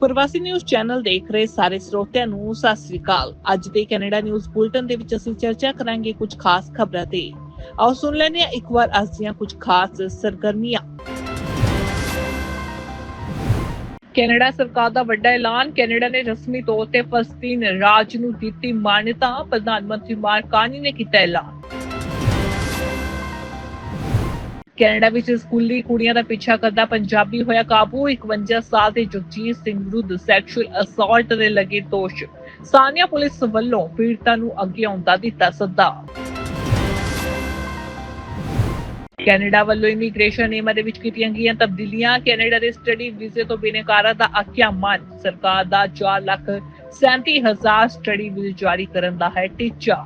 ਪ੍ਰਵਾਸੀ news channel ਦੇਖ ਰਹੇ ਸਾਰੇ ਸਰੋਤਿਆਂ ਨੂੰ ਸਤਿ ਸ੍ਰੀ ਅਕਾਲ। ਅੱਜ ਦੇ ਕੈਨੇਡਾ ਨਿਊਜ਼ ਬੁਲਟਨ ਦੇ ਵਿੱਚ ਅਸੀਂ ਚਰਚਾ ਕਰਾਂਗੇ ਕੁਝ ਖਾਸ ਖਬਰਾਂ ਤੇ। ਆਓ ਸੁਣ ਲੈਂਦੇ ਹਾਂ ਇੱਕ ਵਾਰ ਅੱਜ ਦੀਆਂ ਕੁਝ ਖਾਸ ਸਰਗਰਮੀਆਂ। ਕੈਨੇਡਾ ਸਰਕਾਰ ਦਾ ਵੱਡਾ ਐਲਾਨ, ਕੈਨੇਡਾ ਨੇ ਰਸਮੀ ਤੌਰ ਤੇ ਫਲਸਤੀਨ ਰਾਜ ਨੂੰ ਦਿੱਤੀ ਮਾਨਤਾ। ਪ੍ਰਧਾਨ ਮੰਤਰੀ ਮਾਰਕ ਨੇ ਕੀਤਾ ਐਲਾਨ। ਕੈਨੇਡਾ ਵਿੱਚ ਸਕੂਲੀ ਕੁੜੀਆਂ ਦਾ ਪਿੱਛਾ ਕਰਦਾ ਪੰਜਾਬੀ ਹੋਇਆ ਕਾਬੂ। 51 ਸਾਲ ਦੇ ਜਗਜੀਤ ਸਿੰਘ ਵਿਰੁੱਧ ਸੈਕਸ਼ੂਅਲ ਅਸੌਲਟ ਦੇ ਲੱਗੇ ਦੋਸ਼। ਸਾਨੀਆ ਪੁਲਿਸ ਵੱਲੋਂ ਪੀੜਤਾ ਨੂੰ ਅੱਗੇ ਆਉਣ ਦਿੱਤਾ ਸੱਦਾ। ਕੈਨੇਡਾ ਵੱਲੋਂ ਇਮੀਗ੍ਰੇਸ਼ਨ ਨਿਯਮਾਂ ਦੇ ਵਿੱਚ ਕੀਤੀਆਂ ਗਈਆਂ ਤਬਦੀਲੀਆਂ। ਕੈਨੇਡਾ ਦੇ ਸਟੱਡੀ ਵੀਜ਼ੇ ਤੋਂ ਬਿਨਕਾਰਾਂ ਦਾ ਆਖਿਆ ਮਨ। ਸਰਕਾਰ ਦਾ 4 ਲੱਖ 37000 ਸਟੱਡੀ ਵੀਜ਼ੇ ਜਾਰੀ ਕਰਨ ਦਾ ਹੈ ਟੀਚਾ।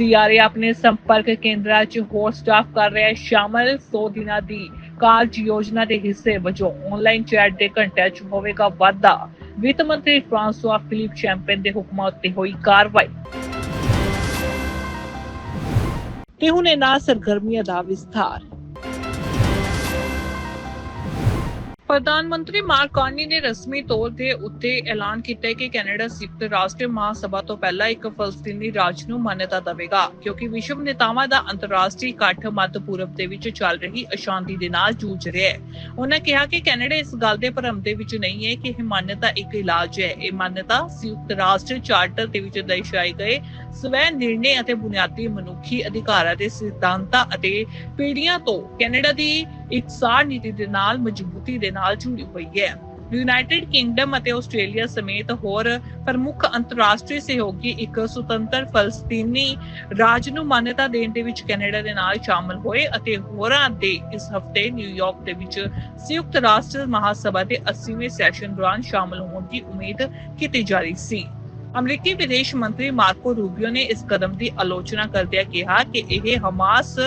ਸੀਆਰਏ ਆਪਣੇ ਸੰਪਰਕ ਕੇਂਦਰਾਂ 'ਚ ਹੋਰ ਸਟਾਫ ਕਰ ਰਿਹਾ ਹੈ ਸ਼ਾਮਲ 100 ਦਿਨਾਂ ਦੀ ਕਾਰਜ ਯੋਜਨਾ ਦੇ ਹਿੱਸੇ ਵਜੋਂ ਆਨਲਾਈਨ ਚੈਟ ਦੇ ਘੰਟਿਆਂ 'ਚ ਹੋਵੇਗਾ ਵਾਧਾ। ਵਿੱਤ ਮੰਤਰੀ ਫ੍ਰਾਂਸਵਾ ਫਿਲਿਪ ਚੈਂਪੀਅਨ ਦੇ ਹੁਕਮਾਂ ਉੱਤੇ ਹੋਈ ਕਾਰਵਾਈ। ਤੇ ਹੁਣ ਇਹਨਾਂ ਸਰਗਰਮੀਆਂ ਦਾ ਵਿਸਥਾਰ। ਪ੍ਰਧਾਨ ਮੰਤਰੀ ਮਾਰਕ ਕਾਰਨੀ ਨੇ ਰਸਮੀ ਤੌਰ ਤੇ ਉੱਤੇ ਐਲਾਨ ਕੀਤਾ ਹੈ ਕਿ ਕੈਨੇਡਾ ਸੰਯੁਕਤ ਰਾਸ਼ਟਰ ਮਹਾਸਭਾ ਤੋਂ ਪਹਿਲਾਂ ਇੱਕ ਫਲਸਤੀਨੀ ਰਾਜ ਨੂੰ ਮਾਨਤਾ ਦੇਵੇਗਾ, ਕਿਉਂਕਿ ਵਿਸ਼ਵ ਨੇਤਾਵਾਂ ਦਾ ਅੰਤਰਰਾਸ਼ਟਰੀ ਇਕੱਠ ਮੱਧ ਪੂਰਬ ਦੇ ਵਿੱਚ ਚੱਲ ਰਹੀ ਅਸ਼ਾਂਤੀ ਦੇ ਨਾਲ ਜੂਝ ਰਿਹਾ ਹੈ। ਉਹਨਾਂ ਕਿਹਾ ਕਿ ਕੈਨੇਡਾ ਇਸ ਗੱਲ ਦੇ ਭਰਮ ਦੇ ਵਿੱਚ ਨਹੀਂ ਹੈ ਕਿ ਇਹ ਮਾਨਤਾ ਇੱਕ ਇਲਾਜ ਹੈ। ਇਹ ਮਾਨਤਾ ਸੰਯੁਕਤ ਰਾਸ਼ਟਰ ਚਾਰਟਰ ਦੇ ਵਿੱਚ ਦਰਸਾਏ ਗਏ ਸਵੈ ਨਿਰਣੇ ਅਤੇ ਬੁਨਿਆਦੀ ਮਨੁੱਖੀ ਅਧਿਕਾਰਾਂ ਦੇ ਸਿਧਾਂਤਾਂ ਅਤੇ ਪੀੜ੍ਹੀਆਂ ਤੋਂ ਕੈਨੇਡਾ ਦੀ ਇਕਸਾਰ ਨੀਤੀ ਦੇ ਨਾਲ, ਮਜ਼ਬੂਤੀ ਦੇ ਨਾਲ ਜੁੜੀ ਹੋਈ ਹੈ। ਯੂਨਾਈਟਿਡ ਕਿੰਗਡਮ ਅਤੇ ਆਸਟ੍ਰੇਲੀਆ ਸਮੇਤ ਹੋਰ ਪ੍ਰਮੁੱਖ ਅੰਤਰਰਾਸ਼ਟਰੀ ਸਹਿਯੋਗੀ ਇੱਕ ਸੁਤੰਤਰ ਫਲਸਤੀਨੀ ਰਾਜ ਨੂੰ ਮਾਨਤਾ ਦੇਣ ਦੇ ਵਿੱਚ ਕੈਨੇਡਾ ਦੇ ਨਾਲ ਸ਼ਾਮਲ ਹੋਏ ਅਤੇ ਹੋਰਾਂ ਦੇ ਇਸ ਹਫ਼ਤੇ ਨਿਊਯਾਰਕ ਦੇ ਵਿੱਚ ਸੰਯੁਕਤ ਰਾਸ਼ਟਰ ਮਹਾਸਭਾ ਦੇ 80ਵੇਂ ਸੈਸ਼ਨ ਦੌਰਾਨ ਸ਼ਾਮਲ ਹੋਣ ਦੀ ਉਮੀਦ ਕੀਤੀ ਜਾ ਰਹੀ ਸੀ। ਅਮਰੀਕੀ ਵਿਦੇਸ਼ ਮੰਤਰੀ ਮਾਰਕੋ ਰੂਬੀਓ ਨੇ ਇਸ ਕਦਮ ਦੀ ਆਲੋਚਨਾ ਕਰਦਿਆਂ ਕਿਹਾ ਕਿ ਇਹ ਹਮਾਸ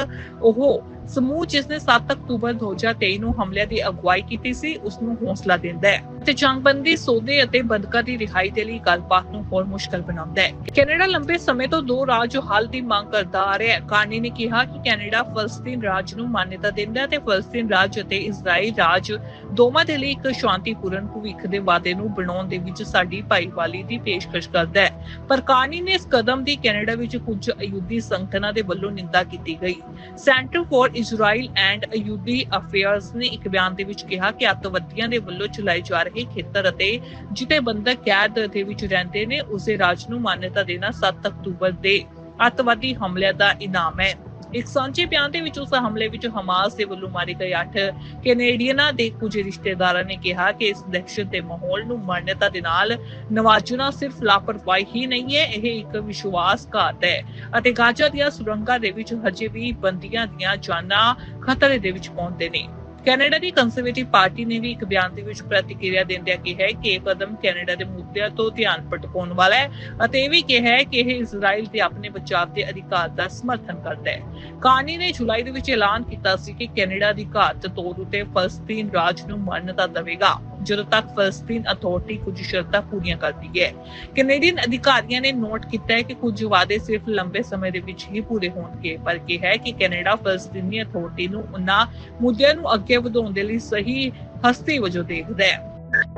ਉਹ ਸਮੂਹ ਜਿਸ ਨੇ 7 ਅਕਤੂਬਰ 2023 ਨੂੰ ਹਮਲਿਆਂ ਦੀ ਅਗਵਾਈ ਕੀਤੀ ਸੀ ਉਸ ਨੂੰ ਹੌਸਲਾ ਦਿੰਦਾ ਹੈ ਤੇ ਜੰਗਬੰਦੀ, ਸੌਦੇ ਅਤੇ ਬੰਦਕਾਂ ਦੀ ਰਿਹਾਈ ਦੇ ਲਈ ਗੱਲਬਾਤ ਨੂੰ ਹੋਰ ਮੁਸ਼ਕਲ ਬਣਾਉਂਦਾ ਹੈ। ਕੈਨੇਡਾ ਲੰਬੇ ਸਮੇਂ ਤੋਂ ਦੋ ਰਾਜ ਹੱਲ ਦੀ ਮੰਗ ਕਰਦਾ ਆ ਰਿਹਾ ਹੈ। ਕਾਰਨੀ ਨੇ ਕਿਹਾ ਕਿ ਕੈਨੇਡਾ ਫਲਸਤੀਨ ਰਾਜ ਨੂੰ ਮਾਨਤਾ ਦਿੰਦਾ ਹੈ ਤੇ ਫਲਸਤੀਨ ਰਾਜ ਅਤੇ ਇਜ਼ਰਾਈਲ ਰਾਜ ਦੋਵਾਂ ਦੇ ਲਈ ਇੱਕ ਸ਼ਾਂਤੀਪੂਰਨ ਭਵਿੱਖ ਦੇ ਵਾਅਦੇ ਨੂੰ ਬਣਾਉਣ ਦੇ ਵਿੱਚ ਸਾਡੀ ਭਾਈਵਾਲੀ ਦੀ ਪੇਸ਼ਕਸ਼ ਕਰਦਾ ਹੈ। ਪਰ ਕਾਰਨੀ ਨੇ ਇਸ ਕਦਮ ਦੀ ਕੈਨੇਡਾ ਵਿੱਚ ਕੁਝ ਅਯੁੱਧੀ ਸੰਗਠਨਾਂ ਦੇ ਵੱਲੋਂ ਨਿੰਦਾ ਕੀਤੀ ਗਈ। ਸੈਂਟਰ ਫਾਰ ਇਜ਼ਰਾਈਲ ਐਂਡ ਅਯੁੱਧੀ ਅਫੇਅਰਸ ਨੇ ਇੱਕ ਬਿਆਨ ਦੇ ਵਿੱਚ ਕਿਹਾ ਕਿ ਅੱਤਵਾਦੀਆਂ ਦੇ ਵੱਲੋਂ ਚਲਾਏ ਜਾ ਰਹੇ ਖੇਤਰ ਅਤੇ ਜਿੱਥੇ ਬੰਦਕ ਕੈਦ ਦੇ ਵਿੱਚ ਰਹਿੰਦੇ ਨੇ, ਉਸੇ ਰਾਜ ਨੂੰ ਮਾਨਤਾ ਦੇਣਾ 7 ਅਕਤੂਬਰ ਦੇ ਅੱਤਵਾਦੀ ਹਮਲਿਆਂ ਦਾ ਇਨਾਮ ਹੈ। ਇੱਕ ਸਾਂਝੇ ਬਿਆਨ ਦੇ ਵਿੱਚ ਉਸ ਹਮਲੇ ਵਿੱਚ ਹਮਾਸ ਦੇ ਵੱਲੋਂ ਮਾਰੇ ਗਏ 8 ਕੈਨੇਡੀਅਨਾਂ ਦੇ ਕੁਝ ਰਿਸ਼ਤੇਦਾਰਾਂ ਨੇ ਕਿਹਾ ਕਿ ਇਸ ਦਹਿਸ਼ਤ ਦੇ ਮਾਹੌਲ ਨੂੰ ਮਾਨਤਾ ਦੇ ਨਾਲ ਨਵਾਜਣਾ ਸਿਰਫ ਲਾਪਰਵਾਹੀ ਹੀ ਨਹੀਂ ਹੈ, ਇਹ ਇੱਕ ਵਿਸ਼ਵਾਸਘਾਤ ਹੈ। ਅਤੇ ਗਾਜ਼ਾ ਦੀਆਂ ਸੁਰੰਗਾਂ ਦੇ ਵਿੱਚ ਹਜੇ ਵੀ ਬੰਦੀਆਂ ਦੀਆਂ ਜਾਨਾਂ ਖਤਰੇ ਦੇ ਵਿੱਚ ਪਾਉਂਦੇ ਨੇ। ਕੈਨੇਡਾ ਦੀ ਕੰਜ਼ਰਵੇਟਿਵ ਪਾਰਟੀ ਨੇ ਵੀ ਇੱਕ ਬਿਆਨ ਦੇ ਵਿੱਚ ਪ੍ਰਤੀਕਿਰਿਆ ਦਿੰਦਿਆਂ ਕਿਹਾ ਹੈ ਕਿ ਇਹ ਕਦਮ ਕੈਨੇਡਾ ਦੇ ਮੁੱਦਿਆਂ ਤੋਂ ਧਿਆਨ ਭਟਕਾਉਣ ਵਾਲਾ ਹੈ ਅਤੇ ਇਹ ਵੀ ਕਿਹਾ ਹੈ ਕਿ ਇਹ ਇਜ਼ਰਾਈਲ ਦੇ ਆਪਣੇ ਬਚਾਅ ਦੇ ਅਧਿਕਾਰ ਦਾ ਸਮਰਥਨ ਕਰਦਾ ਹੈ। ਕਾਨੀ ਨੇ ਜੁਲਾਈ ਦੇ ਵਿੱਚ ਐਲਾਨ ਕੀਤਾ ਸੀ ਕਿ ਕੈਨੇਡਾ ਅਧਿਕਾਰਤ ਤੌਰ ਉਤੇ ਫਲਸਤੀਨ ਰਾਜ ਨੂੰ ਮਾਨਤਾ ਦੇਵੇਗਾ। ਜਦੋਂ ਤੱਕ ਫਲਸਤੀਨ ਅਥਾਰਟੀ ਕੁਝ ਸ਼ਰਤਾਂ ਪੂਰੀਆਂ ਕਰਦੀ ਹੈ ਕੈਨੇਡੀਅਨ ਅਧਿਕਾਰੀਆਂ ਨੇ ਨੋਟ ਕੀਤਾ ਹੈ ਕਿ ਕੁਝ ਵਾਅਦੇ ਸਿਰਫ ਲੰਬੇ ਸਮੇਂ ਦੇ ਵਿੱਚ ਹੀ ਪੂਰੇ ਹੋਣਗੇ, ਪਰ ਕਿਹਾ ਹੈ ਕਿ ਕੈਨੇਡਾ ਫਲਸਤੀਨੀ ਅਥਾਰਟੀ ਨੂੰ ਉਹਨਾਂ ਮੁੱਦਿਆਂ ਨੂੰ ਅੱਗੇ ਵਧਾਉਣ ਦੇ ਲਈ ਸਹੀ ਹਸਤੀ ਵਜੋਂ ਦੇਖਦਾ ਹੈ।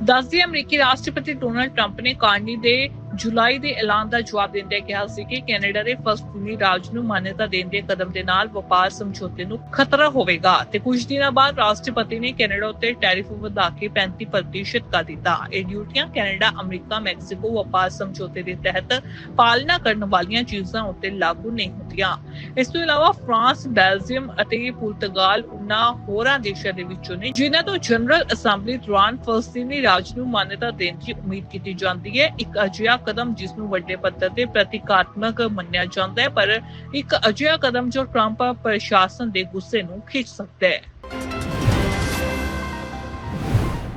ਦੱਸਦੀ ਅਮਰੀਕੀ ਰਾਸ਼ਟਰਪਤੀ ਡੋਨਾਲਡ ਟਰੰਪ ਨੇ ਕਾਰਨੀ ਦੇ ਜੁਲਾਈ ਦੇ ਐਲਾਨ ਦਾ ਜਵਾਬ ਦਿੰਦਿਆਂ ਕਿਹਾ ਸੀ ਕਿ ਕੈਨੇਡਾ ਦੇ ਫਲਸਤੀਨੀ ਰਾਜ ਨੂੰ ਮਾਨਤਾ ਦੇਣ ਦੇ ਕਦਮ ਦੇ ਨਾਲ ਵਪਾਰ ਸਮਝੌਤੇ ਨੂੰ ਖਤਰਾ ਹੋਵੇਗਾ ਤੇ ਕੁਝ ਦਿਨਾਂ ਬਾਅਦ ਰਾਸ਼ਟਰਪਤੀ ਨੇ ਕੈਨੇਡਾ ਉੱਤੇ ਟੈਰਿਫ ਵਧਾ ਕੇ 35% ਕਰ ਦਿੱਤਾ। ਇਹ ਡਿਊਟੀਆਂ ਕੈਨੇਡਾ, ਅਮਰੀਕਾ, ਮੈਕਸੀਕੋ ਵਪਾਰ ਸਮਝੌਤੇ ਦੇ ਤਹਿਤ ਪਾਲਣਾ ਕਰਨ ਵਾਲੀਆਂ ਚੀਜ਼ਾਂ ਉੱਤੇ ਲਾਗੂ ਨਹੀਂ ਹੁੰਦੀਆਂ। ਇਸ ਤੋਂ ਇਲਾਵਾ ਫਰਾਂਸ, ਬੈਲਜੀਅਮ ਅਤੇ ਪੁਰਤਗਾਲ ਉਹਨਾਂ ਹੋਰਾਂ ਦੇਸ਼ਾਂ ਦੇ ਵਿੱਚੋਂ ਨੇ ਜਿਨ੍ਹਾਂ ਤੋਂ ਜਨਰਲ ਅਸੈਂਬਲੀ ਦੌਰਾਨ ਫਲਸਤੀਨੀ ਰਾਜ ਨੂੰ ਮਾਨਤਾ ਦੇਣ ਦੀ ਉਮੀਦ ਕੀਤੀ ਜਾਂਦੀ ਹੈ। ਇੱਕ ਅਜਿਹਾ ਕਦਮ ਜਿਸ ਨੂੰ ਵੱਡੇ ਪੱਧਰ ਤੇ ਪ੍ਰਤੀਕਾਤਮਕ ਮੰਨਿਆ ਜਾਂਦਾ ਹੈ, ਪਰ ਇੱਕ ਅਜਿਹਾ ਕਦਮ ਜੋ ਟਰੰਪ ਪ੍ਰਸ਼ਾਸਨ ਦੇ ਗੁੱਸੇ ਨੂੰ ਖਿੱਚ ਸਕਦਾ ਹੈ।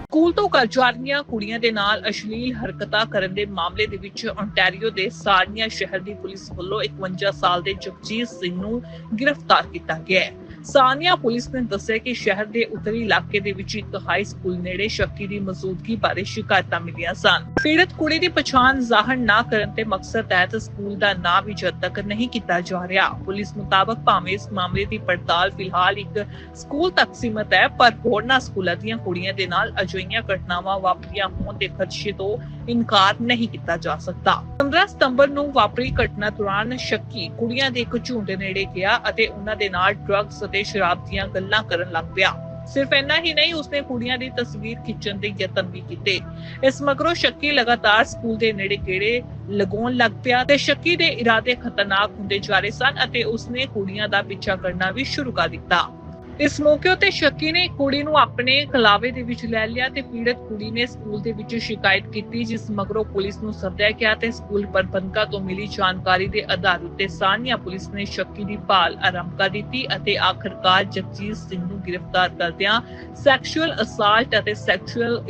ਸਕੂਲ ਤੋਂ ਘਰ ਜਾ ਰਹੀਆਂ ਕੁੜੀਆਂ ਦੇ ਨਾਲ ਅਸ਼ਲੀਲ ਹਰਕਤਾਂ ਕਰਨ ਦੇ ਮਾਮਲੇ ਦੇ ਵਿੱਚ ontario ਦੇ ਸਾਰਨੀਆ ਸ਼ਹਿਰ ਦੀ ਪੁਲਿਸ ਵੱਲੋਂ 51 ਸਾਲ ਦੇ ਜਗਜੀਤ ਸਿੰਘ ਨੂੰ ਗ੍ਰਿਫਤਾਰ ਕੀਤਾ ਗਿਆ ਹੈ। ਸਾਨੀਆ ਪੁਲਿਸ ਨੇ ਦੱਸਿਆ ਕਿ ਸ਼ਹਿਰ ਦੇ ਉੱਤਰੀ ਇਲਾਕੇ ਦੇ ਵਿੱਚ ਇੱਕ ਹਾਈ ਸਕੂਲ ਨੇੜੇ ਸ਼ੱਕੀ ਦੀ ਮੌਜੂਦਗੀ ਬਾਰੇ ਸ਼ਿਕਾਇਤਾਂ ਮਿਲੀਆਂ ਸਨ। ਪੀੜਤ ਕੁੜੀ ਦੀ ਪਛਾਣ ਜ਼ਾਹਰ ਨਾ ਕਰਨ ਤੇ ਮਕਸਦ ਤਹਿਤ ਸਕੂਲ ਦਾ ਨਾਂ ਵੀ ਜਦ ਤੱਕ ਨਹੀਂ ਕੀਤਾ ਜਾ ਰਿਹਾ। ਪੁਲਿਸ ਮੁਤਾਬਕ ਭਾਵੇਂ ਇਸ ਮਾਮਲੇ ਦੀ ਪੜਤਾਲ ਫਿਲਹਾਲ ਇੱਕ ਸਕੂਲ ਤੱਕ ਸੀਮਤ ਹੈ, ਪਰ ਹੋਰਨਾਂ ਸਕੂਲਾਂ ਦੀਆਂ ਕੁੜੀਆਂ ਦੇ ਨਾਲ ਅਜਿਹੀਆਂ ਘਟਨਾਵਾਂ ਵਾਪਰੀਆਂ ਹੋਣ ਦੇ ਖਦਸ਼ੇ ਤੋਂ ਇਨਕਾਰ ਨਹੀਂ ਕੀਤਾ ਜਾ ਸਕਦਾ। 15 ਸਤੰਬਰ ਨੂੰ ਵਾਪਰੀ ਘਟਨਾ ਦੌਰਾਨ ਸ਼ੱਕੀ ਕੁੜੀਆਂ ਦੇ ਇੱਕ ਝੁੰਡ ਨੇੜੇ ਗਿਆ ਅਤੇ ਉਹਨਾਂ ਦੇ ਨਾਲ ਡਰੱਗਸ ਅਤੇ ਸ਼ਰਾਬ ਦੀਆਂ ਗੱਲਾਂ ਕਰਨ ਲੱਗ ਪਿਆ। ਸਿਰਫ ਇੰਨਾ ਹੀ ਨਹੀਂ, ਉਸਨੇ ਕੁੜੀਆਂ ਦੀ ਤਸਵੀਰ ਖਿੱਚਣ ਦੇ ਯਤਨ ਵੀ ਕੀਤੇ। ਇਸ ਮਗਰੋਂ ਸ਼ੱਕੀ ਲਗਾਤਾਰ ਸਕੂਲ ਦੇ ਨੇੜੇ ਗੇੜੇ ਲਗਾਉਣ ਲੱਗ ਪਿਆ ਤੇ ਸ਼ੱਕੀ ਦੇ ਇਰਾਦੇ ਖਤਰਨਾਕ ਹੁੰਦੇ ਜਾ ਰਹੇ ਸਨ ਅਤੇ ਉਸਨੇ ਕੁੜੀਆਂ ਦਾ ਪਿੱਛਾ ਕਰਨਾ ਵੀ ਸ਼ੁਰੂ ਕਰ ਦਿੱਤਾ। ਇਸ ਮੌਕੇ ਉਤੇ ਸ਼ੱਕੀ ਨੇ ਕੁੜੀ ਨੂੰ ਆਪਣੇ ਕਲਾਵੇ ਦੇ ਵਿੱਚ ਲੈ ਲਿਆ ਤੇ ਪੀੜਤ ਕੁੜੀ ਨੇ ਸਕੂਲ ਦੇ ਵਿੱਚ ਸ਼ਿਕਾਇਤ ਕੀਤੀ, ਜਿਸ ਮਗਰੋਂ ਪੁਲਿਸ ਨੂੰ ਸੱਦਿਆ ਗਿਆ ਤੇ ਸਕੂਲ ਪ੍ਰਬੰਧਕਾਂ ਤੋਂ ਮਿਲੀ ਜਾਣਕਾਰੀ ਦੇ ਆਧਾਰ ਉਤੇ ਸਾਨੀਆ ਪੁਲਿਸ ਨੇ ਸ਼ੱਕੀ ਦੀ ਭਾਲ ਆਰੰਭ ਕਰ ਦਿੱਤੀ ਅਤੇ ਆਖਰਕਾਰ ਜਗਜੀਤ ਸਿੰਘ ਨੂੰ ਗ੍ਰਿਫਤਾਰ ਕਰਦਿਆਂ ਸੈਕਸ਼ੂਅਲ ਅਸਾਲਟ ਅਤੇ ਸੈਕਸ਼ੂਅਲ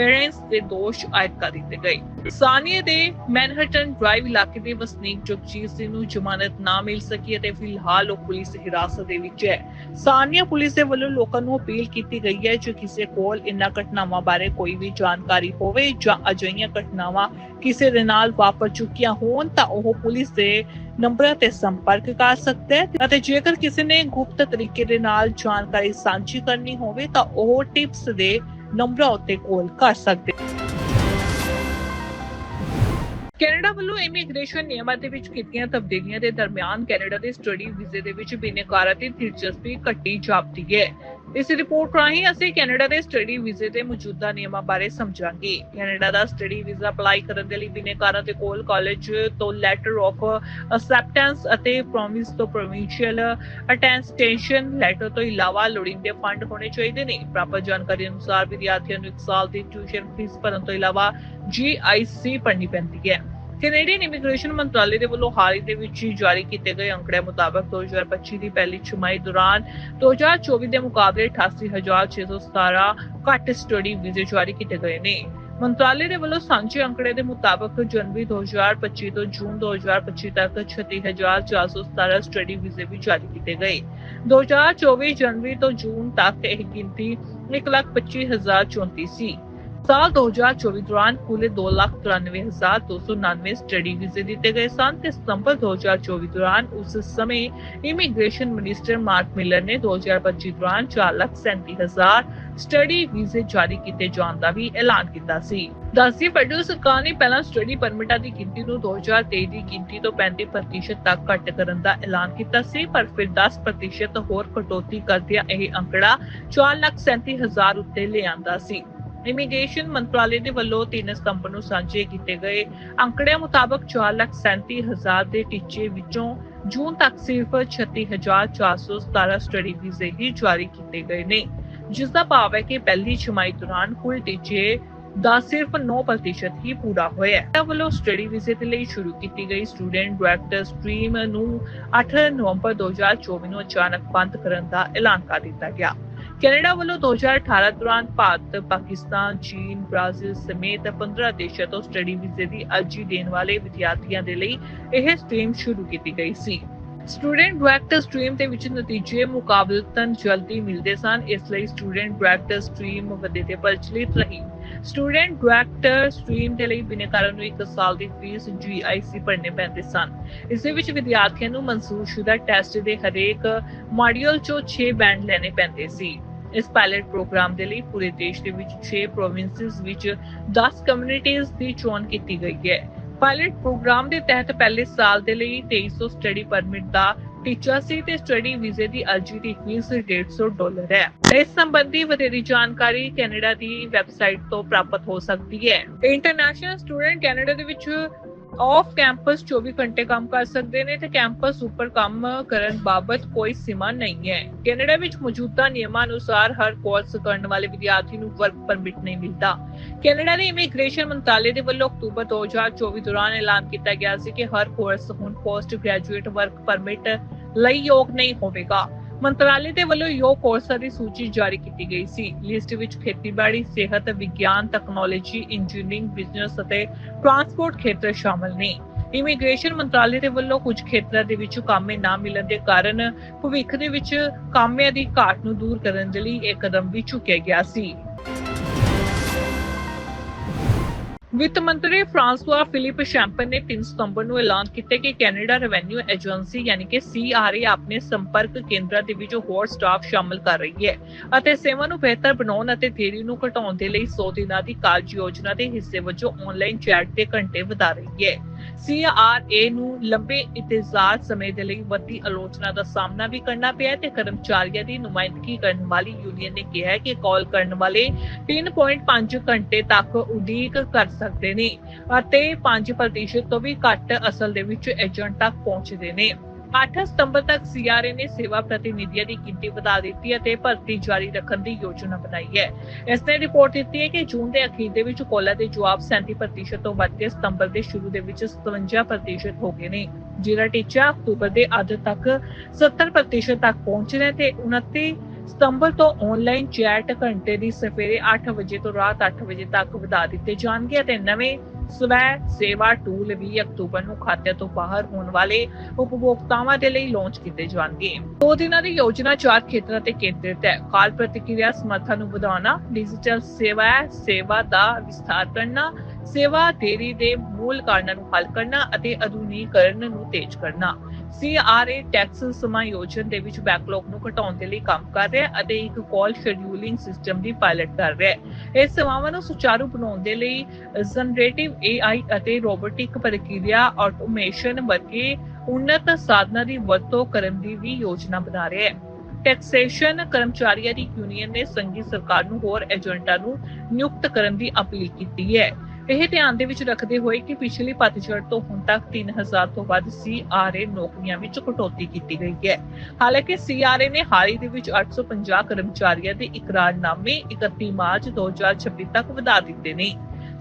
ਇੰਟਰਫੇਰੈਂਸ ਦੇ ਦੋਸ਼ ਆਇਦ ਕਰ ਦਿੱਤੇ ਗਏ। ਸਾਨੀਆ ਦੇ ਮੈਨਹਟਨ ਡਰਾਈਵ ਇਲਾਕੇ ਦੇ ਵਸਨੀਕ ਜਗਜੀਤ ਸਿੰਘ ਨੂੰ ਜ਼ਮਾਨਤ ਨਾ ਮਿਲ ਸਕੀ ਅਤੇ ਫਿਲਹਾਲ ਉਹ ਪੁਲਿਸ ਹਿਰਾਸਤ ਦੇ ਵਿੱਚ ਹੈ। ਸਾਨੀਆ ਪੁਲਿਸ ਦੇ ਵੱਲੋਂ ਲੋਕਾਂ ਨੂੰ ਅਪੀਲ ਕੀਤੀ ਗਈ ਹੈ ਜੇ ਕਿਸੇ ਕੋਲ ਇਨ੍ਹਾਂ ਘਟਨਾਵਾਂ ਬਾਰੇ ਕੋਈ ਵੀ ਜਾਣਕਾਰੀ ਹੋਵੇ ਜਾਂ ਅਜਿਹੀਆਂ ਘਟਨਾਵਾਂ ਕਿਸੇ ਦੇ ਨਾਲ ਵਾਪਰ ਚੁੱਕੀਆਂ ਹੋਣ ਤਾਂ ਉਹ ਪੁਲਿਸ ਦੇ ਨੰਬਰਾਂ ਤੇ ਸੰਪਰਕ ਕਰ ਸਕਦਾ ਹੈ ਅਤੇ ਜੇਕਰ ਕਿਸੇ ਨੇ ਗੁਪਤ ਤਰੀਕੇ ਦੇ ਨਾਲ ਜਾਣਕਾਰੀ ਸਾਂਝੀ ਕਰਨੀ ਹੋਵੇ ਤਾਂ ਉਹ ਟਿਪਸ ਦੇ ਨੰਬਰਾਂ ਉੱਤੇ ਕਾਲ ਕਰ ਸਕਦੇ ਕੈਨੇਡਾ ਵੱਲੋਂ ਇਮੀਗ੍ਰੇਸ਼ਨ ਨਿਯਮਾਂ ਦੇ ਵਿੱਚ ਕੀਤੀਆਂ ਤਬਦੀਲੀਆਂ ਦੇ ਦਰਮਿਆਨ ਕੈਨੇਡਾ ਦੇ ਸਟੱਡੀ ਵੀਜ਼ੇ ਦੇ ਵਿੱਚ ਬਿਨੇਕਾਰਾਂ ਦੀ ਦਿਲਚਸਪੀ ਘਟੀ ਜਾਪਦੀ ਹੈ। ਇਸ ਰਿਪੋਰਟ ਰਾਹੀਂ ਅਸੀਂ ਕੈਨੇਡਾ ਦੇ ਸਟੱਡੀ ਵੀਜ਼ੇ ਦੇ ਮੌਜੂਦਾ ਨਿਯਮਾਂ ਬਾਰੇ ਸਮਝਾਂਗੇ। ਕੈਨੇਡਾ ਦਾ ਸਟੱਡੀ ਵੀਜ਼ਾ ਅਪਲਾਈ ਕਰਨ ਦੇ ਲਈ ਬਿਨੇਕਾਰਾਂ ਦੇ ਕੋਲ ਕਾਲਜ ਤੋਂ ਲੈਟਰ ਆਫ ਅਸੈਪਟੈਂਸ ਅਤੇ ਪ੍ਰੋਮਿਸ ਤੋਂ ਪ੍ਰੋਵਿੰਸ਼ੀਅਲ ਅਟੈਸਟੇਸ਼ਨ ਲੈਟਰ ਤੋਂ ਇਲਾਵਾ ਲੋੜੀਂਦੇ ਫੰਡ ਹੋਣੇ ਚਾਹੀਦੇ ਨੇ। ਪ੍ਰਾਪਤ ਜਾਣਕਾਰੀ ਅਨੁਸਾਰ ਵਿਦਿਆਰਥੀਆਂ ਨੂੰ 1 ਸਾਲ ਦੀ ਟਿਊਸ਼ਨ ਫੀਸ ਭਰਨ ਤੋਂ ਇਲਾਵਾ GIC ਭਰਨੀ ਪੈਂਦੀ ਹੈ। ਕੈਨੇਡੀਅਨ ਇਮੀਗ੍ਰੇਸ਼ਨ ਮੰਤਰਾਲੇ ਦੇ ਵੱਲੋਂ ਹਾਲ ਹੀ ਦੇ ਵਿੱਚ ਹੀ ਜਾਰੀ ਕੀਤੇ ਗਏ ਅੰਕੜਿਆਂ ਮੁਤਾਬਕ 2025 ਦੀ ਪਹਿਲੀ ਛਮਾਈ ਦੌਰਾਨ 2024 ਦੇ ਮੁਕਾਬਲੇ 88617 ਘੱਟ ਸਟੱਡੀ ਵੀਜ਼ੇ ਜਾਰੀ ਕੀਤੇ ਗਏ ਨੇ। ਮੰਤਰਾਲੇ ਦੇ ਵੱਲੋਂ ਸਾਂਝੇ ਅੰਕੜੇ ਦੇ ਮੁਤਾਬਕ ਜਨਵਰੀ 2025 ਤੋਂ ਜੂਨ 2025 ਤੱਕ 36417 ਸਟੱਡੀ ਵੀਜ਼ੇ ਵੀ ਜਾਰੀ ਕੀਤੇ ਗਏ। 2024 ਜਨਵਰੀ ਤੋਂ ਜੂਨ ਤੱਕ ਇਹ ਗਿਣਤੀ 125034 ਸੀ। ਸਾਲ 2024 ਦੌਰਾਨ ਕੁੱਲ 293299 ਸਟੱਡੀ ਵੀਜ਼ੇ ਦਿੱਤੇ ਗਏ ਸਨ ਤੇ ਸਤੰਬਰ 2024 ਦੌਰਾਨ ਉਸ ਸਮੇਂ ਇਮੀਗ੍ਰੇਸ਼ਨ ਮਿਨਿਸਟਰ ਮਾਰਕ ਮਿਲਰ ਨੇ 2025 ਦੌਰਾਨ 437000 ਸਟੱਡੀ ਵੀਜ਼ੇ ਜਾਰੀ ਕੀਤੇ ਜਾਣ ਦਾ ਵੀ ਐਲਾਨ ਕੀਤਾ ਸੀ। ਦਸੀ ਫੈਡਰਲ ਸਰਕਾਰ ਨੇ ਪਹਿਲਾਂ ਸਟੱਡੀ ਪਰਮਿਟਾਂ ਦੀ ਗਿਣਤੀ ਨੂੰ 2023 ਦੀ ਗਿਣਤੀ ਤੋਂ 35% ਤੱਕ ਘੱਟ ਕਰਨ ਦਾ ਐਲਾਨ ਕੀਤਾ ਸੀ, ਪਰ ਫਿਰ 10% ਹੋਰ ਕਟੌਤੀ ਕਰਦਿਆਂ ਇਹ ਅੰਕੜਾ 437000 ਉੱਤੇ ਲਿਆਂਦਾ ਸੀ। ਇਮੀਗ੍ਰੇਸ਼ਨ ਮੰਤਰਾਲੇ ਦੇ ਵੱਲੋਂ 3 ਸਤੰਬਰ ਨੂੰ ਸਾਂਝੇ ਕੀਤੇ ਗਏ ਅੰਕੜਿਆਂ ਮੁਤਾਬਕ 437000 ਦੇ ਟੀਚੇ ਵਿੱਚੋਂ ਜੂਨ ਤੱਕ ਸਿਰਫ 36417 ਸਟੱਡੀ ਵੀਜ਼ੇ ਹੀ ਜਾਰੀ ਕੀਤੇ ਗਏ ਨੇ। ਜਿਸ ਦਾ ਭਾਵ ਹੈ ਕਿ ਪਹਿਲੀ ਛਮਾਈ ਦੌਰਾਨ ਕੁੱਲ ਟੀਚੇ ਦਾ ਸਿਰਫ 9% ਹੀ ਪੂਰਾ ਹੋਇਆ ਹੈ। ਵੱਲੋਂ ਸਟੱਡੀ ਵੀਜ਼ੇ ਦੇ ਲਈ ਸ਼ੁਰੂ ਕੀਤੀ ਗਈ ਸਟੂਡੈਂਟ ਡਾਇਰੈਕਟਰ ਸਟ੍ਰੀਮ ਨੂੰ 8 ਨਵੰਬਰ 2024 ਨੂੰ ਅਚਾਨਕ ਬੰਦ ਕਰਨ ਦਾ ਐਲਾਨ ਕਰ ਦਿੱਤਾ ਗਿਆ। ਕੈਨੇਡਾ ਵੱਲੋਂ 2018 ਦੌਰਾਨ ਭਾਰਤ, ਪਾਕਿਸਤਾਨ, ਚੀਨ, ਬ੍ਰਾਜ਼ੀਲ ਸਮੇਤ 15 ਦੇਸ਼ਾਂ ਤੋਂ ਸਟੱਡੀ ਵੀਜ਼ੇ ਦੀ ਅਰਜ਼ੀ ਦੇਣ ਵਾਲੇ ਵਿਦਿਆਰਥੀਆਂ ਦੇ ਲਈ ਇਹ ਸਟ੍ਰੀਮ ਸ਼ੁਰੂ ਕੀਤੀ ਗਈ ਸੀ। ਸਟੂਡੈਂਟ ਡਾਇਰੈਕਟਰ ਸਟ੍ਰੀਮ ਦੇ ਵਿੱਚ ਨਤੀਜੇ ਮੁਕਾਬਲਤਨ ਜਲਦੀ ਮਿਲਦੇ ਸਨ ਇਸ ਲਈ ਸਟੂਡੈਂਟ ਡਾਇਰੈਕਟਰ ਸਟ੍ਰੀਮ ਵਧੇ ਤੇ ਪ੍ਰਚਲਿਤ ਰਹੀ। ਸਟੂਡੈਂਟ ਡਾਇਰੈਕਟਰ ਸਟ੍ਰੀਮ ਦੇ ਲਈ ਬਿਨੇਕਾਰਾਂ ਨੂੰ 1 ਸਾਲ ਦੀ ਫੀਸ GIC ਭਰਨੇ ਪੈਂਦੇ ਸਨ। ਇਸ ਦੇ ਵਿੱਚ ਵਿਦਿਆਰਥੀਆਂ ਨੂੰ ਮਨਜ਼ੂਰਸ਼ੁਦਾ ਟੈਸਟ ਦੇ ਹਰੇਕ ਮਾਡਿਊਲ ਚੋਂ 6 ਬੈਂਡ ਲੈਣੇ ਪੈਂਦੇ ਸੀ। ਇਸ ਪਾਇਲਟ ਪ੍ਰੋਗਰਾਮ ਦੇ ਲਈ ਪੂਰੇ ਦੇਸ਼ ਦੇ ਵਿੱਚ 6 ਪ੍ਰੋਵਿੰਸਸ ਵਿੱਚ 10 ਕਮਿਊਨਿਟੀਜ਼ ਦੀ ਚੋਣ ਕੀਤੀ ਗਈ ਹੈ। ਪਾਇਲਟ ਪ੍ਰੋਗਰਾਮ ਦੇ ਤਹਿਤ ਪਹਿਲੇ ਸਾਲ ਦੇ ਲਈ 2300 ਸਟੱਡੀ ਪਰਮਿਟ ਦਾ ਟੀਚਾ ਸੀ ਤੇ ਸਟੱਡੀ ਵੀਜ਼ੇ ਦੀ ਅਰਜ਼ੀ ਦੀ ਫੀਸ 150 ਡਾਲਰ ਹੈ। ਇਸ ਸੰਬੰਧੀ ਵਧੇਰੀ ਜਾਣਕਾਰੀ ਕੈਨੇਡਾ ਦੀ ਵੈਬਸਾਈਟ ਤੋਂ ਪ੍ਰਾਪਤ ਹੋ ਸਕਦੀ ਹੈ। ਇੰਟਰਨੈਸ਼ਨਲ ਸਟੂਡੈਂਟ ਕੈਨੇਡਾ ਦੇ ਵਿੱਚ ਆਫ ਕੈਂਪਸ 24 ਘੰਟੇ ਕੰਮ ਕਰ ਸਕਦੇ ਨੇ ਤੇ ਕੈਂਪਸ ਉੱਪਰ ਕੰਮ ਕਰਨ ਬਾਬਤ ਕੋਈ ਸੀਮਾ ਨਹੀਂ ਹੈ। ਕੈਨੇਡਾ ਵਿੱਚ ਮੌਜੂਦਾ ਨਿਯਮਾਂ ਅਨੁਸਾਰ ਹਰ ਕੋਰਸ ਕਰਨ ਵਾਲੇ ਵਿਦਿਆਰਥੀ ਨੂੰ ਵਰਕ ਪਰਮਿਟ ਨਹੀਂ ਮਿਲਦਾ। ਕੈਨੇਡਾ ਦੇ ਇਮੀਗ੍ਰੇਸ਼ਨ ਮੰਤਰਾਲੇ ਦੇ ਵੱਲੋਂ ਅਕਤੂਬਰ 2024 ਦੌਰਾਨ ਐਲਾਨ ਕੀਤਾ ਗਿਆ ਸੀ ਕਿ ਹਰ ਕੋਰਸ ਹੁਣ ਪੋਸਟ ਗ੍ਰੈਜੂਏਟ ਵਰਕ ਪਰਮਿਟ ਲਈ ਯੋਗ ਨਹੀਂ ਹੋਵੇਗਾ। ਮੰਤਰਾਲੇ ਦੇ ਵੱਲੋਂ ਯੋਗ ਕੋਰਸਾਂ ਦੀ ਸੂਚੀ ਜਾਰੀ ਕੀਤੀ ਗਈ ਸੀ। ਲਿਸਟ ਵਿੱਚ ਖੇਤੀਬਾੜੀ, ਸਿਹਤ ਵਿਗਿਆਨ ਤਕਨਾਲੋਜੀ ਇੰਜੀਨੀਅਰਿੰਗ ਬਿਜ਼ਨਸ ਅਤੇ ਟਰਾਂਸਪੋਰਟ ਖੇਤਰ ਸ਼ਾਮਲ ਨੇ। ਇਮੀਗ੍ਰੇਸ਼ਨ ਮੰਤਰਾਲੇ ਦੇ ਵੱਲੋਂ ਕੁਝ ਖੇਤਰਾਂ ਦੇ ਵਿੱਚ ਕਾਮੇ ਨਾ ਮਿਲਣ ਦੇ ਕਾਰਨ ਭਵਿੱਖ ਦੇ ਵਿੱਚ ਕਾਮਿਆਂ ਦੀ ਘਾਟ ਨੂੰ ਦੂਰ ਕਰਨ ਦੇ ਲਈ ਇਹ ਕਦਮ ਵੀ ਚੁੱਕਿਆ ਗਿਆ ਸੀ। ਵਿੱਤ ਮੰਤਰੀ ਫ੍ਰਾਂਸਵਾ ਫਿਲਿਪ ਸ਼ੈਂਪਨ ਨੇ 3 ਸਤੰਬਰ ਨੂੰ ਐਲਾਨ ਕੀਤਾ ਕਿ ਕੈਨੇਡਾ ਰੈਵਨਿਊ ਏਜੰਸੀ ਯਾਨੀ ਕਿ CRA ਆਪਣੇ ਸੰਪਰਕ ਕੇਂਦਰਾਂ ਦੇ ਵਿੱਚ ਹੋਰ ਸਟਾਫ ਸ਼ਾਮਲ ਕਰ ਰਹੀ ਹੈ ਅਤੇ ਸੇਵਾ ਨੂੰ ਬਿਹਤਰ ਬਣਾਉਣ ਅਤੇ ਦੇਰੀ ਨੂੰ ਘਟਾਉਣ ਦੇ ਲਈ 100 ਦਿਨਾਂ ਦੀ ਕਾਰਜ ਯੋਜਨਾ ਦੇ ਹਿੱਸੇ ਵਜੋਂ ਆਨਲਾਈਨ ਚੈਟ ਦੇ ਘੰਟੇ ਵਧਾ ਰਹੀ ਹੈ। CRA ਨੂੰ ਲੰਬੇ ਇੰਤਜ਼ਾਰ ਸਮੇਂ ਦੇ ਲਈ ਵੱਡੀ ਆਲੋਚਨਾ ਦਾ ਸਾਹਮਣਾ ਵੀ ਕਰਨਾ ਪਿਆ ਤੇ ਕਰਮਚਾਰੀਆਂ ਦੀ ਨੁਮਾਇੰਦਗੀ ਕਰਨ ਵਾਲੀ ਯੂਨੀਅਨ ਨੇ ਕਿਹਾ ਹੈ ਕਿ ਕਾਲ ਕਰਨ ਵਾਲੇ 3.5 ਘੰਟੇ ਤੱਕ ਉਡੀਕ ਕਰ ਸਕਦੇ ਨੇ ਅਤੇ 5% ਤੋਂ ਵੀ ਘੱਟ ਅਸਲ ਦੇ ਵਿੱਚ ਏਜੰਟ ਤੱਕ ਪਹੁੰਚਦੇ ਨੇ। 8 ਸਤੰਬਰ ਤੱਕ ਸੀਆਰਏ ਨੇ ਸੇਵਾ ਪ੍ਰਤੀਨਿਧੀਆਂ ਦੀ ਗਿਣਤੀ ਵਧਾ ਦਿੱਤੀ ਅਤੇ ਭਰਤੀ ਜਾਰੀ ਰੱਖਣ ਦੀ ਯੋਜਨਾ ਬਣਾਈ ਹੈ। ਇਸ ਨੇ ਰਿਪੋਰਟ ਦਿੱਤੀ ਹੈ ਕਿ ਜੂਨ ਦੇ ਅਖੀਰ ਦੇ ਵਿੱਚ ਕੋਲਾ ਦੇ ਜਵਾਬ 37% ਤੋਂ ਵੱਧ ਕੇ ਸਤੰਬਰ ਦੇ ਸ਼ੁਰੂ ਦੇ ਵਿੱਚ 57% ਹੋ ਗਏ ਨੇ। ਜਿਹੜਾ ਟੀਚਾ ਅਕਤੂਬਰ ਦੇ ਅੱਧ ਤੱਕ 70% ਤੱਕ ਪਹੁੰਚਣਾ ਤੇ 29 ਸਤੰਬਰ ਤੋਂ ਆਨਲਾਈਨ ਚੈਟ ਘੰਟੇ ਦੀ ਸਵੇਰੇ 8 ਵਜੇ ਤੋਂ ਰਾਤ 8 ਵਜੇ ਤੱਕ ਵਧਾ ਦਿੱਤੇ ਜਾਣਗੇ ਅਤੇ ਨਵੇਂ ਸਵੈ ਸੇਵਾ ਟੂਲ ਵੀ ਅਕਤੂਬਰ ਨੂੰ ਖਾਤੇ ਤੋਂ ਬਾਹਰ ਹੋਣ ਵਾਲੇ ਉਪਭੋਗਤਾਵਾਂ ਦੇ ਲਈ ਲਾਂਚ ਕੀਤੇ ਜਾਣਗੇ। ਦੋ ਦਿਨਾਂ ਦੀ ਯੋਜਨਾ ਚਾਰ ਖੇਤਰਾਂ ਤੇ ਕੇਂਦਰਿਤ ਹੈ। ਕਾਲ ਪ੍ਰਤੀਕਿਰਿਆ ਸਮਰੱਥਾ ਨੂੰ ਵਧਾਉਣਾ ਡਿਜੀਟਲ ਸੇਵਾ ਸੇਵਾ ਦਾ ਵਿਸਥਾਰ ਕਰਨਾ ਸੇਵਾ ਦੇਰੀ ਦੇ ਮੂਲ ਕਾਰਨਾਂ ਨੂੰ ਹੱਲ ਕਰਨਾ ਅਤੇ ਆਧੁਨਿਕੀਕਰਨ ਨੂੰ ਤੇਜ਼ ਕਰਨਾ। CRA ਟੈਕਸ ਸਮਾਯੋਜਨ ਦੇ ਵਿੱਚ ਬੈਕਲੌਗ ਨੂੰ ਘਟਾਉਣ ਦੇ ਲਈ ਕੰਮ ਕਰ ਰਿਹਾ ਹੈ ਅਤੇ ਇੱਕ ਕਾਲ ਸ਼ੈਡਿਊਲਿੰਗ ਸਿਸਟਮ ਦੀ ਪਾਇਲਟ ਕਰ ਰਿਹਾ ਹੈ। ਇਸ ਸੇਵਾਵਾਂ ਨੂੰ ਸੁਚਾਰੂ ਬਣਾਉਣ ਦੇ ਲਈ ਜਨਰੇਟਿਵ AI ਅਤੇ ਰੋਬੋਟਿਕ ਪ੍ਰਕਿਰਿਆ ਆਟੋਮੇਸ਼ਨ ਵਰਗੇ ਉન્નਤ ਸਾਧਨਾਂ ਦੀ ਵਰਤੋਂ ਕਰਨ ਦੀ ਵੀ ਯੋਜਨਾ ਬਣਾ ਰਿਹਾ ਹੈ। ਟੈਕਸੇਸ਼ਨ ਕਰਮਚਾਰੀਆਂ ਦੀ ਯੂਨੀਅਨ ਨੇ ਸੰਘੀ ਸਰਕਾਰ ਨੂੰ ਹੋਰ ਏਜੰਟਾਂ ਨੂੰ ਨਿਯੁਕਤ ਕਰਨ ਦੀ ਅਪੀਲ ਕੀਤੀ ਹੈ। ਇਹ ਧਿਆਨ ਦੇ ਵਿੱਚ ਰੱਖਦੇ ਹੋਏ ਕਿ ਪਿਛਲੀ ਪਤਝੜ ਤੋਂ ਹੁਣ ਤੱਕ 3000 ਤੋਂ ਵੱਧ CRA ਨੌਕਰੀਆਂ ਵਿੱਚ ਕਟੌਤੀ ਕੀਤੀ ਗਈ ਹੈ ਹਾਲਾਂਕਿ CRA ਨੇ ਹਾਲ ਹੀ ਦੇ ਵਿੱਚ 850 ਕਰਮਚਾਰੀਆਂ ਦੇ ਇਕਰਾਰਨਾਮੇ 31 ਮਾਰਚ 2026 ਤੱਕ ਵਧਾ ਦਿੱਤੇ ਨੇ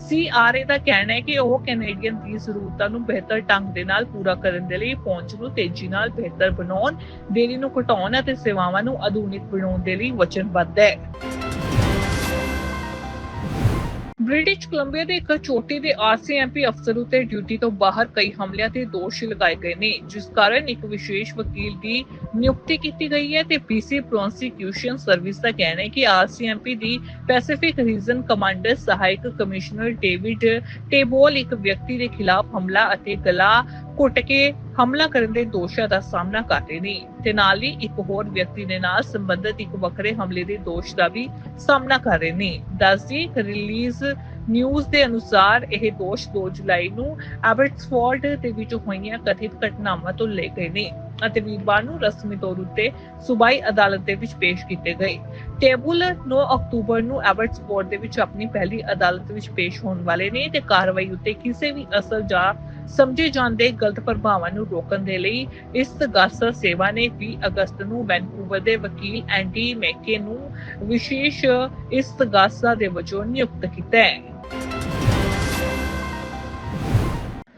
CRA ਦਾ ਕਹਿਣਾ ਹੈ ਕਿ ਉਹ ਕੈਨੇਡੀਅਨ ਦੀ ਜ਼ਰੂਰਤਾਂ ਨੂੰ ਬਿਹਤਰ ਢੰਗ ਦੇ ਨਾਲ ਪੂਰਾ ਕਰਨ ਦੇ ਲਈ ਪਹੁੰਚ ਨੂੰ ਤੇਜ਼ੀ ਨਾਲ ਬਿਹਤਰ ਬਣਾਉਣ, ਦੇਰੀ ਨੂੰ ਘਟਾਉਣ ਅਤੇ ਸੇਵਾਵਾਂ ਨੂੰ ਆਧੁਨਿਕ ਬਣਾਉਣ ਦੇ ਲਈ ਵਚਨਬੱਧ ਹੈ। ਬ੍ਰਿਟਿਸ਼ ਕੋਲੰਬੀਆ ਦੇ ਇੱਕ ਚੋਟੀ ਦੇ ਆਰਸੀਐਮਪੀ ਅਫਸਰ ਉਤੇ ਡਿਊਟੀ ਤੋਂ ਬਾਹਰ ਕਈ ਹਮਲਿਆਂ ਦੇ ਦੋਸ਼ ਲਗਾਏ ਗਏ ਨੇ, ਜਿਸ ਕਾਰਨ ਇੱਕ ਵਿਸ਼ੇਸ਼ ਵਕੀਲ ਦੀ ਨਿਯੁਕਤੀ ਕੀਤੀ ਗਈ ਹੈ ਤੇ ਪੀਸੀ ਪ੍ਰੋਸੀਕਿਊਸ਼ਨ ਸਰਵਿਸ ਦਾ ਕਹਿਣਾ ਹੈ ਕਿ ਆਰਸੀਐਮਪੀ ਦੀ ਪੈਸੀਫਿਕ ਰੀਜਨ ਕਮਾਂਡਰ ਸਹਾਇਕ ਕਮਿਸ਼ਨਰ ਡੇਵਿਡ ਟੇਬੋਲ ਇੱਕ ਵਿਅਕਤੀ ਦੇ ਖਿਲਾਫ ਹਮਲਾ ਅਤੇ ਗਲਾ ਘੁੱਟ ਕੇ ਹਮਲਾ ਕਰਨ ਦੇ ਦੋਸ਼ਾਂ ਦਾ ਸਾਹਮਣਾ ਕਰ ਰਹੇ ਨੇ ਤੇ ਨਾਲ ਹੀ ਇੱਕ ਹੋਰ ਵਿਅਕਤੀ ਦੇ ਨਾਲ ਸੰਬੰਧਿਤ ਇੱਕ ਵੱਖਰੇ ਹਮਲੇ ਦੇ ਦੋਸ਼ ਦਾ ਵੀ ਸਾਹਮਣਾ ਕਰ ਰਹੇ ਨੇ। ਦੱਸਦੀ ਰਿਲੀਜ਼ ਨਿਊਜ਼ ਦੇ ਅਨੁਸਾਰ ਇਹ ਦੋਸ਼ 2 ਜੁਲਾਈ ਨੂੰ ਐਬਟਸਫੋਰਡ ਦੇ ਵਿੱਚ ਹੋਈਆਂ ਕਥਿਤ ਘਟਨਾਵਾਂ ਤੋਂ ਲੈ ਗਏ ਨੇ। ਅਤੇ ਵੀਰਵਾਰ ਨੂੰ ਰਸਮੀ ਤੌਰ ਉੱਤੇ ਸੂਬਾਈ ਅਦਾਲਤ ਦੇ ਵਿੱਚ ਪੇਸ਼ ਕੀਤੇ ਗਏ। ਟੇਬਲ 9 ਅਕਤੂਬਰ ਨੂੰ ਐਬਟਸਫੋਰਡ ਦੇ ਵਿੱਚ ਆਪਣੀ ਪਹਿਲੀ ਅਦਾਲਤ ਵਿੱਚ ਪੇਸ਼ ਹੋਣ ਵਾਲੇ ਨੇ ਤੇ ਕਾਰਵਾਈ ਉੱਤੇ ਕਿਸੇ ਵੀ ਅਸਲ ਜਾਂ ਸਮਝੇ ਜਾਂਦੇ ਗਲਤ ਪ੍ਰਭਾਵਾਂ ਨੂੰ ਰੋਕਣ ਦੇ ਲਈ ਇਸ ਤਗਾਸਾ ਸੇਵਾ ਨੇ 20 ਅਗਸਤ ਨੂੰ ਵੈਨਕੂਵਰ ਦੇ ਵਕੀਲ ਐਂਟੀ ਮੈਕੇ ਨੂੰ ਵਿਸ਼ੇਸ਼ ਇਸ ਤਗਾਸਾ ਦੇ ਵਜੋਂ ਨਿਯੁਕਤ ਕੀਤਾ ਹੈ।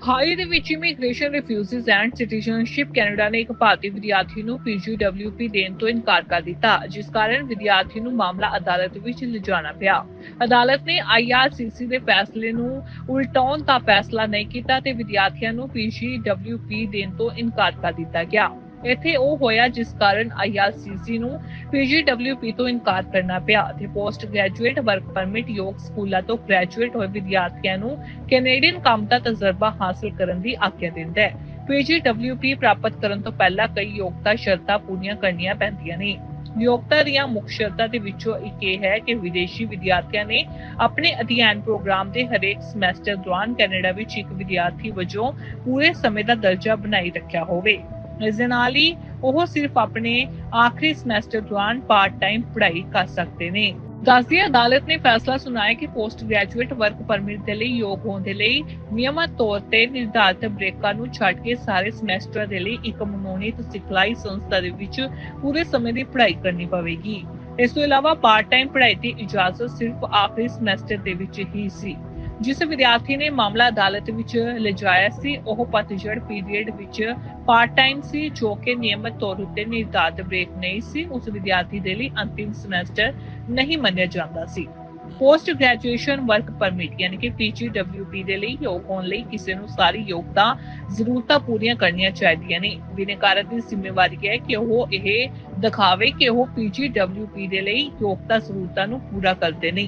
ਹਾਲ ਦੇ ਵਿੱਚ immigration refugees and citizenship Canada ਨੇ ਇੱਕ ਭਾਰਤੀ ਵਿਦਿਆਰਥੀ ਨੂੰ ਪੀਜੀਡਬਲਯੂਪੀ ਦੇਣ ਤੋਂ ਇਨਕਾਰ ਕਰ ਦਿੱਤਾ, ਜਿਸ ਕਾਰਨ ਵਿਦਿਆਰਥੀ ਨੂੰ ਮਾਮਲਾ ਅਦਾਲਤ ਵਿੱਚ ਲਿਜਾਣਾ ਪਿਆ। ਅਦਾਲਤ ਨੇ ਆਈਆਰਸੀਸੀ ਦੇ ਫੈਸਲੇ ਨੂੰ ਉਲਟਾਉਣ ਦਾ ਫੈਸਲਾ ਨਹੀਂ ਕੀਤਾ ਤੇ ਵਿਦਿਆਰਥੀਆਂ ਨੂੰ ਪੀਜੀਡਬਲਯੂਪੀ ਦੇਣ ਤੋਂ ਇਨਕਾਰ ਕਰ ਦਿੱਤਾ ਗਿਆ। ਇੱਥੇ ਉਹ ਹੋਇਆ ਜਿਸ ਕਾਰਨ ਆਈਆਰਸੀਸੀ ਨੂੰ ਪੀਜੀਡਬਲਯੂਪੀ ਤੋਂ ਇਨਕਾਰ ਕਰਨਾ ਪਿਆ ਤੇ ਪੋਸਟ ਗ੍ਰੈਜੂਏਟ ਵਰਕ ਪਰਮਿਟ ਯੋਗ ਸਕੂਲਾਂ ਤੋਂ ਗ੍ਰੈਜੂਏਟ ਹੋਏ ਵਿਦਿਆਰਥੀਆਂ ਨੂੰ ਕੈਨੇਡੀਅਨ ਕੰਮ ਦਾ ਤਜਰਬਾ ਹਾਸਲ ਕਰਨ ਦੀ ਆਗਿਆ ਦਿੰਦਾ ਹੈ। ਪੀਜੀਡਬਲਯੂਪੀ ਪ੍ਰਾਪਤ ਕਰਨ ਤੋਂ ਪਹਿਲਾਂ ਕਈ ਯੋਗਤਾ ਸ਼ਰਤਾਂ ਪੂਰੀਆਂ ਕਰਨੀਆਂ ਪੈਂਦੀਆਂ ਨੇ। ਯੋਗਤਾ ਦੀਆਂ ਮੁੱਖ ਸ਼ਰਤਾਂ ਦੇ ਵਿੱਚੋਂ ਇੱਕ ਇਹ ਹੈ ਕਿ ਵਿਦੇਸ਼ੀ ਵਿਦਿਆਰਥੀਆਂ ਨੇ ਆਪਣੇ ਅਧਿਐਨ ਪ੍ਰੋਗਰਾਮ ਦੇ ਹਰੇਕ ਸਮੈਸਟਰ ਦੌਰਾਨ ਕੈਨੇਡਾ ਵਿੱਚ ਇੱਕ ਵਿਦਿਆਰਥੀ ਵਜੋਂ ਪੂਰੇ ਸਮੇਂ ਦਾ ਦਰਜਾ ਬਣਾਈ ਰੱਖਿਆ ਹੋਵੇ। ਇਸ ਦੇ ਨਾਲ ਹੀ ਉਹ ਸਿਰਫ ਆਪਣੇ ਆਖਰੀ ਸਮੈਸਟਰ ਦੌਰਾਨ ਪਾਰਟ ਟਾਈਮ ਪੜ੍ਹਾਈ ਕਰ ਸਕਦੇ ਨੇ। ਦੱਸਦੀ ਅਦਾਲਤ ਨੇ ਫੈਸਲਾ ਸੁਣਾਇਆ ਕਿ ਪੋਸਟ ਗ੍ਰੈਜੂਏਟ ਵਰਕ ਪਰਮਿਟ ਦੇ ਲਈ ਯੋਗ ਹੋਣ ਦੇ ਲਈ ਨਿਯਮਤ ਤੌਰ ਤੇ ਨਿਰਧਾਰਤ ਬ੍ਰੇਕਾਂ ਨੂੰ ਛੱਡ ਕੇ ਸਾਰੇ ਸਮੈਸਟਰ ਦੇ ਲਈ ਇੱਕ ਮਨੋਨੀਤ ਸਿਖਲਾਈ ਸੰਸਥਾ ਦੇ ਵਿੱਚ ਪੂਰੇ ਸਮੇਂ ਦੀ ਪੜ੍ਹਾਈ ਕਰਨੀ ਪਵੇਗੀ। ਇਸ ਤੋਂ ਇਲਾਵਾ ਪਾਰਟ ਟਾਈਮ ਪੜ੍ਹਾਈ ਦੀ ਇਜਾਜ਼ਤ ਸਿਰਫ ਆਖਰੀ ਸਮੈਸਟਰ ਦੇ ਵਿੱਚ ਹੀ ਸੀ। ਜਿਸ ਵਿਦਿਆਰਥੀ ਨੇ ਮਾਮਲਾ ਅਦਾਲਤ ਵਿੱਚ ਲਿਜਾਇਆ ਸੀ, ਉਹ ਪਤਝੜ ਪੀਰੀਅਡ ਵਿੱਚ ਪਾਰਟ ਟਾਈਮ ਸੀ, ਜੋ ਕਿ ਨਿਯਮਤ ਤੌਰ ਉੱਤੇ ਨਿਰਧਾਰਤ ਬ੍ਰੇਕ ਨਹੀਂ ਸੀ, ਉਸ ਵਿਦਿਆਰਥੀ ਦੇ ਲਈ ਅੰਤਿਮ ਸਮੈਸਟਰ ਨਹੀਂ ਮੰਨਿਆ ਜਾਂਦਾ ਸੀ। ਪੋਸਟ ਗ੍ਰੈਜੂਏਸ਼ਨ ਵਰਕ ਪਰਮਿਟ ਯਾਨੀ ਕਿ PGWP ਦੇ ਲਈ ਯੋਗ ਹੋਣ ਲਈ ਕਿਸੇ ਨੂੰ ਸਾਰੀ ਯੋਗਤਾ ਜ਼ਰੂਰਤਾਂ ਪੂਰੀਆਂ ਕਰਨੀਆਂ ਚਾਹੀਦੀਆਂ ਨੇ। ਬਿਨੈਕਾਰ ਦੀ ਜ਼ਿੰਮੇਵਾਰੀ ਹੈ ਕਿ ਉਹ ਇਹ ਦਿਖਾਵੇ ਕਿ ਉਹ PGWP ਦੇ ਲਈ ਯੋਗਤਾ ਜ਼ਰੂਰਤਾਂ ਨੂੰ ਪੂਰਾ ਕਰਦੇ ਨੇ।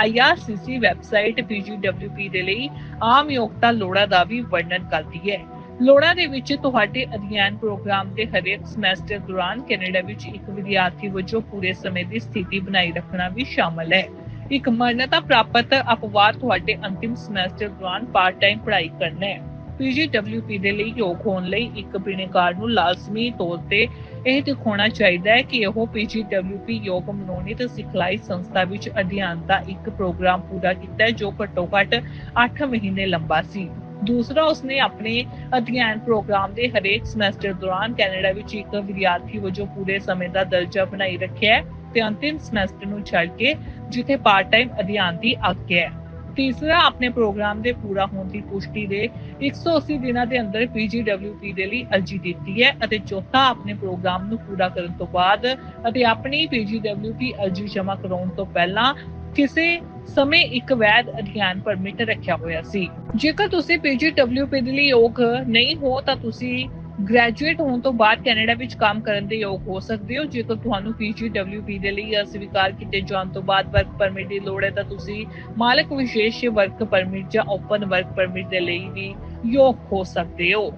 IRCC ਵੈਬਸਾਈਟ PGWP ਦੇ ਲਈ ਆਮ ਯੋਗਤਾ ਲੋੜਾਂ ਦਾ ਵੀ ਵਰਣਨ ਕਰਦੀ ਹੈ। ਲੋੜਾਂ ਦੇ ਵਿੱਚ ਤੁਹਾਡੇ ਅਧਿਐਨ ਪ੍ਰੋਗਰਾਮ ਦੇ ਹਰੇਕ ਸਮੈਸਟਰ ਦੌਰਾਨ ਕੈਨੇਡਾ ਵਿੱਚ ਇੱਕ ਵਿਦਿਆਰਥੀ ਵਜੋਂ ਪੂਰੇ ਸਮੇਂ ਦੀ ਸਥਿਤੀ ਬਣਾਈ ਰੱਖਣਾ ਵੀ ਸ਼ਾਮਲ ਹੈ। ਇੱਕ ਮਾਨਤਾ ਪ੍ਰਾਪਤ ਅਪਵਾਦ ਤੁਹਾਡੇ ਅੰਤਿਮ ਸਮੈਸਟਰ ਦੌਰਾਨ ਪਾਰਟ ਟਾਈਮ ਪੜ੍ਹਾਈ ਕਰਨਾ ਹੈ। PGWP ਦੇ ਲਈ ਯੋਗ ਹੋਣ ਲਈ ਇੱਕ ਬਿਨੇਕਾਰ ਨੂੰ ਲਾਜ਼ਮੀ ਤੌਰ ਤੇ ਇਹ ਦਿਖਾਉਣਾ ਚਾਹੀਦਾ ਹੈ ਕਿ ਉਹ PGWP ਯੋਗ ਮਨੋਨੀਤ ਸਿਖਲਾਈ ਸੰਸਥਾ ਵਿੱਚ ਅਧਿਐਨ ਦਾ ਇੱਕ ਪ੍ਰੋਗਰਾਮ ਪੂਰਾ ਕੀਤਾ ਜੋ ਘੱਟੋ ਘੱਟ 8 ਮਹੀਨੇ ਲੰਬਾ ਸੀ। ਦੂਸਰਾ, ਉਸਨੇ ਆਪਣੇ ਅਧਿਐਨ ਪ੍ਰੋਗਰਾਮ ਦੇ ਹਰੇਕ ਸਮੈਸਟਰ ਦੌਰਾਨ ਕੈਨੇਡਾ ਵਿੱਚ ਇੱਕ ਵਿਦਿਆਰਥੀ ਵਜੋਂ ਪੂਰੇ ਸਮੇਂ ਦਾ ਦਰਜਾ ਬਣਾਈ ਰੱਖਿਆ ਤੇ ਅੰਤਿਮ ਸਮੈਸਟਰ ਨੂੰ ਛੱਡ ਕੇ ਜਿੱਥੇ ਪਾਰਟ ਟਾਈਮ ਅਧਿਐਨ ਦੀ ਆਗਿਆ ਹੈ। ਤੀਸਰਾ ਆਪਣੇ ਪ੍ਰੋਗਰਾਮ ਦੇ ਪੂਰਾ ਹੋਣ ਦੀ ਪੁਸ਼ਟੀ ਦੇ 180 ਦਿਨਾਂ ਦੇ ਅੰਦਰ PGWP ਦੇ ਲਈ ਅਰਜ਼ੀ ਦਿੱਤੀ ਹੈ ਅਤੇ ਚੌਥਾ ਆਪਣੇ ਪ੍ਰੋਗਰਾਮ ਨੂੰ ਪੂਰਾ ਕਰਨ ਤੋਂ ਬਾਅਦ ਅਤੇ ਆਪਣੀ PGWP ਅਰਜ਼ੀ ਜਮ੍ਹਾਂ ਕਰਾਉਣ ਤੋਂ ਪਹਿਲਾਂ ਕਿਸੇ ਸਮੇਂ ਇੱਕ ਵੈਧ ਅਧਿਐਨ ਪਰਮਿਟ ਰੱਖਿਆ ਹੋਇਆ ਸੀ। ਜੇਕਰ ਤੁਸੀਂ PGWP ਦੇ ਲਈ ਯੋਗ ਨਹੀਂ ਹੋ ਤਾਂ ਤੁਸੀਂ ਗ੍ਰੈਜੂਏਟ ਹੋਣ ਤੋਂ ਬਾਅਦ ਕੈਨੇਡਾ ਵਿੱਚ ਕੰਮ ਕਰਨ ਦੇ ਯੋਗ ਹੋ ਸਕਦੇ ਹੋ। ਜੇਕਰ ਤੁਹਾਨੂੰ PGWP ਦੇ ਲਈ ਅਸਵੀਕਾਰ ਕੀਤੇ ਜਾਣ ਤੋਂ ਬਾਅਦ ਵਰਕ ਪਰਮਿਟ ਦੀ ਲੋੜ ਹੈ, ਤਾਂ ਤੁਸੀਂ ਮਾਲਕ ਵਿਸ਼ੇਸ਼ ਵਰਕ ਪਰਮਿਟ ਜਾਂ ਓਪਨ ਵਰਕ ਪਰਮਿਟ ਦੇ ਲਈ ਵੀ ਯੋਗ ਹੋ ਸਕਦੇ ਹੋ।